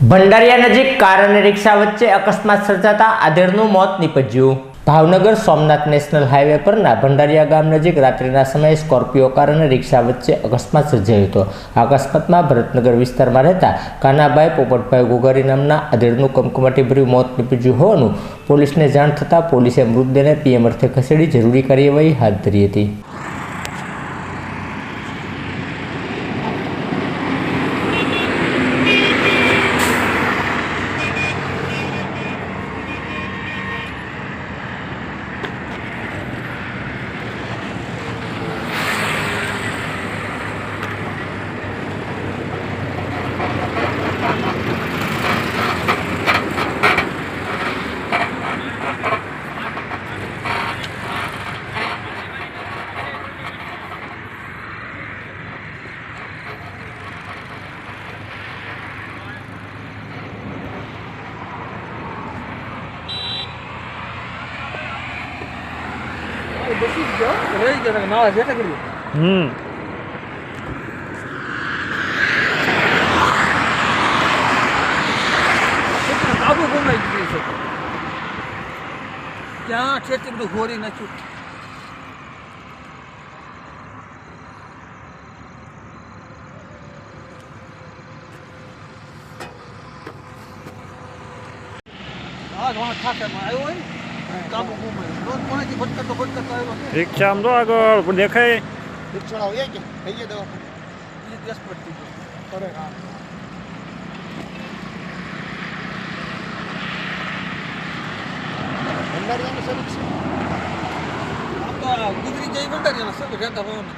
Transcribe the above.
ભંડારિયા નજીક કાર અને રિક્ષા વચ્ચે અકસ્માત સર્જાતા આધેડનું મોત નીપજ્યું. ભાવનગર સોમનાથ નેશનલ હાઈવે પરના ભંડારિયા ગામ નજીક રાત્રિના સમયે સ્કોર્પિયો કાર અને રિક્ષા વચ્ચે અકસ્માત સર્જાયો હતો. આ અકસ્માતમાં ભરતનગર વિસ્તારમાં રહેતા કાનાભાઈ પોપટભાઈ ગોગારી નામના આધેડનું કમકમાટીભર્યું મોત નીપજ્યું હોવાનું પોલીસને જાણ થતાં પોલીસે મૃતદેહને પીએમ અર્થે ખસેડી જરૂરી કાર્યવાહી હાથ ધરી હતી. હમ. કાબુ ગુમાઈ ગયું છે. ક્યાં તે બધું હોરી નાખ્યું? આ ઘણો ઠાકરમાં આવ્યો હોય ને, કાબુ ગુમાયો રોજ કોણેથી ભટકતો ભટકતો આવ્યો છે રિક્ષા આમ તો આગળ પણ દેખાય રિક્ષાવાળો એ કે કહીએ દવા એ desperate થઈ ગયો. અરે હા ભંડારીયાનું શરૂ છે આમ તો આ ગુજરી જાય ભંડારીયાના સગો રહેતા હોવાનું